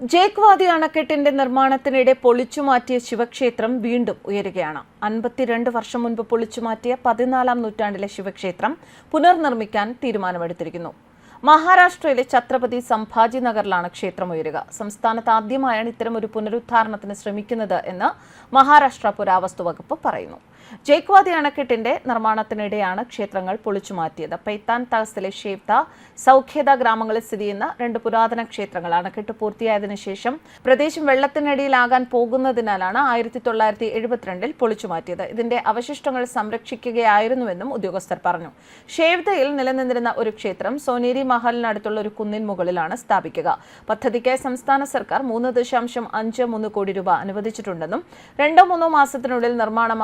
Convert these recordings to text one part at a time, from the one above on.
ജേക്വാദി അണക്കെട്ടിന്റെ നിർമ്മാണത്തിനിടെ പൊളിച്ചുമാറ്റിയ ശിവക്ഷേത്രം വീണ്ടും ഉയരുകയാണ്. അൻപത്തിരണ്ട് വർഷം മുൻപ് പൊളിച്ചുമാറ്റിയ പതിനാലാം നൂറ്റാണ്ടിലെ ശിവക്ഷേത്രം പുനർനിർമ്മിക്കാൻ തീരുമാനമെടുത്തിരിക്കുന്നു. മഹാരാഷ്ട്രയിലെ ഛത്രപതി സംഭാജി നഗറിലാണ് ക്ഷേത്രം ഉയരുക. സംസ്ഥാനത്ത് ആദ്യമായാണ് ഇത്തരം ഒരു പുനരുദ്ധാരണത്തിന് ശ്രമിക്കുന്നത് എന്ന് മഹാരാഷ്ട്ര പുരാവസ്തു വകുപ്പ് പറയുന്നു. ജയ്ക്വാദി അണക്കെട്ടിന്റെ നിർമ്മാണത്തിനിടെയാണ് ക്ഷേത്രങ്ങൾ പൊളിച്ചുമാറ്റിയത്. പൈത്താൻ തഹസിലെ ഷേവ്ത സൗഖ്യത ഗ്രാമങ്ങളിൽ സ്ഥിതി ചെയ്യുന്ന രണ്ട് പുരാതന ക്ഷേത്രങ്ങൾ അണക്കെട്ട് പൂർത്തിയായതിനു ശേഷം പ്രദേശം വെള്ളത്തിനടിയിലാകാൻ പോകുന്നതിനാലാണ് ആയിരത്തി തൊള്ളായിരത്തി എഴുപത്തിരണ്ടിൽ പൊളിച്ചുമാറ്റിയത്. ഇതിന്റെ അവശിഷ്ടങ്ങൾ സംരക്ഷിക്കുകയായിരുന്നുവെന്നും ഉദ്യോഗസ്ഥർ പറഞ്ഞു. ഷേവ്തയിൽ നിലനിന്നിരുന്ന ഒരു ക്ഷേത്രം സോനേരി മഹലിനടുത്തുള്ള ഒരു കുന്നിൻ മുകളിലാണ് സ്ഥാപിക്കുക. പദ്ധതിക്കായി സംസ്ഥാന സർക്കാർ മൂന്ന് ദശാംശം അഞ്ച് മൂന്ന് കോടി രൂപ അനുവദിച്ചിട്ടുണ്ടെന്നും രണ്ടോ മൂന്നോ മാസത്തിനുള്ളിൽ നിർമ്മാണം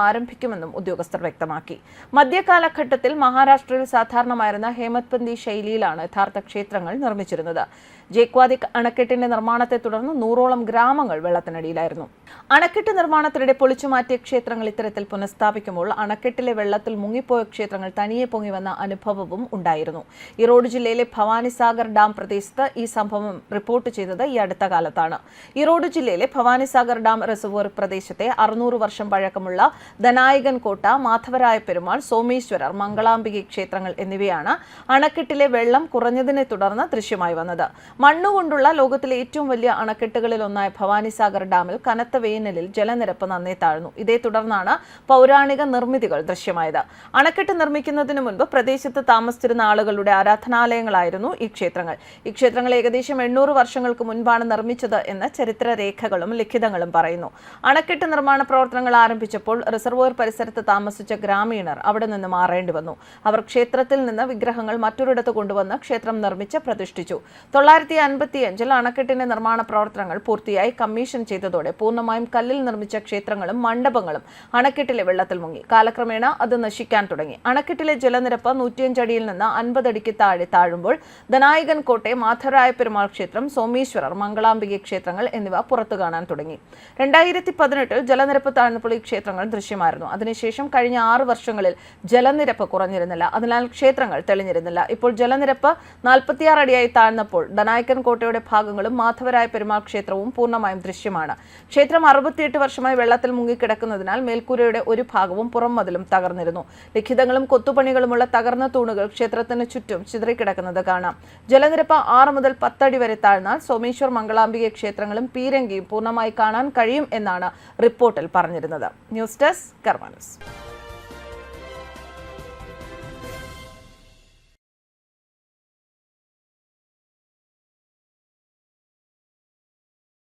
ആരംഭിക്കുമെന്നും ഉദ്യോഗസ്ഥർ വ്യക്തമാക്കി. മധ്യകാലഘട്ടത്തിൽ മഹാരാഷ്ട്രയിൽ സാധാരണമായിരുന്ന ഹേമത്പന്തി ശൈലിയിലാണ് യഥാർത്ഥ ക്ഷേത്രങ്ങൾ നിർമ്മിച്ചിരുന്നത്. ജേക്വാദിക് അണക്കെട്ടിന്റെ നിർമ്മാണത്തെ തുടർന്ന് നൂറോളം ഗ്രാമങ്ങൾ വെള്ളത്തിനടിയിലായിരുന്നു. അണക്കെട്ട് നിർമ്മാണത്തിനിടെ പൊളിച്ചുമാറ്റിയ ക്ഷേത്രങ്ങൾ ഇത്തരത്തിൽ പുനഃസ്ഥാപിക്കുമ്പോൾ അണക്കെട്ടിലെ വെള്ളത്തിൽ മുങ്ങിപ്പോയ ക്ഷേത്രങ്ങൾ തനിയെ പൊങ്ങി വന്ന അനുഭവവും ഉണ്ടായിരുന്നു. ഈറോഡ് ജില്ലയിലെ ഭവാനിസാഗർ ഡാം പ്രദേശത്ത് ഈ സംഭവം റിപ്പോർട്ട് ചെയ്തത് ഈ അടുത്ത കാലത്താണ്. ഈറോഡ് ജില്ലയിലെ ഭവാനിസാഗർ ഡാം റിസർവോർ പ്രദേശത്തെ അറുന്നൂറ് വർഷം പഴക്കമുള്ള ധനായകൻ കോട്ട മാധവരായ പെരുമാൾ സോമേശ്വരർ മംഗളാംബിക ക്ഷേത്രങ്ങൾ എന്നിവയാണ് അണക്കെട്ടിലെ വെള്ളം കുറഞ്ഞതിനെ തുടർന്ന് ദൃശ്യമായി വന്നത്. മണ്ണുകൊണ്ടുള്ള ലോകത്തിലെ ഏറ്റവും വലിയ അണക്കെട്ടുകളിൽ ഒന്നായ ഭവാനിസാഗർ ഡാമിൽ കനത്ത വേനലിൽ ജലനിരപ്പ് നന്നേ താഴ്ന്നു. ഇതേ തുടർന്നാണ് പൗരാണിക നിർമ്മിതികൾ ദൃശ്യമായത്. അണക്കെട്ട് നിർമ്മിക്കുന്നതിന് മുൻപ് പ്രദേശത്ത് താമസിച്ചിരുന്ന ആളുകളുടെ ആരാധനാലയങ്ങളായിരുന്നു ഈ ക്ഷേത്രങ്ങൾ. ഈ ക്ഷേത്രങ്ങൾ ഏകദേശം എണ്ണൂറ് വർഷങ്ങൾക്ക് മുൻപാണ് നിർമ്മിച്ചത് എന്ന് ചരിത്രരേഖകളും ലിഖിതങ്ങളും പറയുന്നു. അണക്കെട്ട് നിർമ്മാണ പ്രവർത്തനങ്ങൾ ആരംഭിച്ചപ്പോൾ റിസർവോയർ പരിസരത്ത് താമസിച്ച ഗ്രാമീണർ അവിടെ നിന്ന് മാറേണ്ടി വന്നു. അവർ ക്ഷേത്രത്തിൽ നിന്ന് വിഗ്രഹങ്ങൾ മറ്റൊരിടത്ത് കൊണ്ടുവന്ന് ക്ഷേത്രം നിർമ്മിച്ച് പ്രതിഷ്ഠിച്ചു. തൊള്ളായിരത്തി അൻപത്തിയഞ്ചിൽ അണക്കെട്ടിന്റെ നിർമ്മാണ പ്രവർത്തനങ്ങൾ പൂർത്തിയായി കമ്മീഷൻ ചെയ്തതോടെ പൂർണമായും കല്ലിൽ നിർമ്മിച്ച ക്ഷേത്രങ്ങളും മണ്ഡപങ്ങളും അണക്കെട്ടിലെ വെള്ളത്തിൽ മുങ്ങി. കാലക്രമേണ അത് നശിക്കാൻ തുടങ്ങി. അണക്കെട്ടിലെ ജലനിരപ്പ് നൂറ്റിയഞ്ചടിയിൽ നിന്ന് അൻപതടിക്ക് താഴെ താഴുമ്പോൾ ധനായകൻ കോട്ടെ മാധവരായ പെരുമാൾ ക്ഷേത്രം സോമേശ്വരർ മംഗളാംബിക ക്ഷേത്രങ്ങൾ എന്നിവ പുറത്തു കാണാൻ തുടങ്ങി. രണ്ടായിരത്തി പതിനെട്ടിൽ ജലനിരപ്പ് താഴ്ന്നപ്പോൾ ഈ ക്ഷേത്രങ്ങൾ ദൃശ്യമായിരുന്നു. അതിനുശേഷം കഴിഞ്ഞ ആറ് വർഷങ്ങളിൽ ജലനിരപ്പ് കുറഞ്ഞിരുന്നില്ല. അതിനാൽ ക്ഷേത്രങ്ങൾ തെളിഞ്ഞിരുന്നില്ല. ഇപ്പോൾ ജലനിരപ്പ് നാൽപ്പത്തിയാറ് അടിയായി താഴ്ന്നപ്പോൾ ധനായകൻ കോട്ടയുടെ ഭാഗങ്ങളും മാധവരായ പെരുമാൾ ക്ഷേത്രവും പൂർണമായും ദൃശ്യമാണ്. ക്ഷേത്രം അറുപത്തിയെട്ട് വർഷമായി വെള്ളത്തിൽ മുങ്ങിക്കിടക്കുന്നതിനാൽ മേൽക്കൂരയുടെ ഒരു ഭാഗവും പുറം മതിലും തകർന്നിരുന്നു. ലിഖിതങ്ങളും കൊത്തുപണികളുമുള്ള തകർന്ന തൂണുകൾ ക്ഷേത്രത്തിന് ചുറ്റും ചിതറിക്കിടക്കുന്നത് കാണാം. ജലനിരപ്പ് ആറ് മുതൽ പത്തടി വരെ താഴ്ന്നാൽ സോമേശ്വർ മംഗളാംബിക ക്ഷേത്രങ്ങളും പീരങ്കിയും പൂർണമായി കാണാൻ കഴിയും എന്നാണ് റിപ്പോർട്ടിൽ പറഞ്ഞിരുന്നത്. News desk കർമാനസ്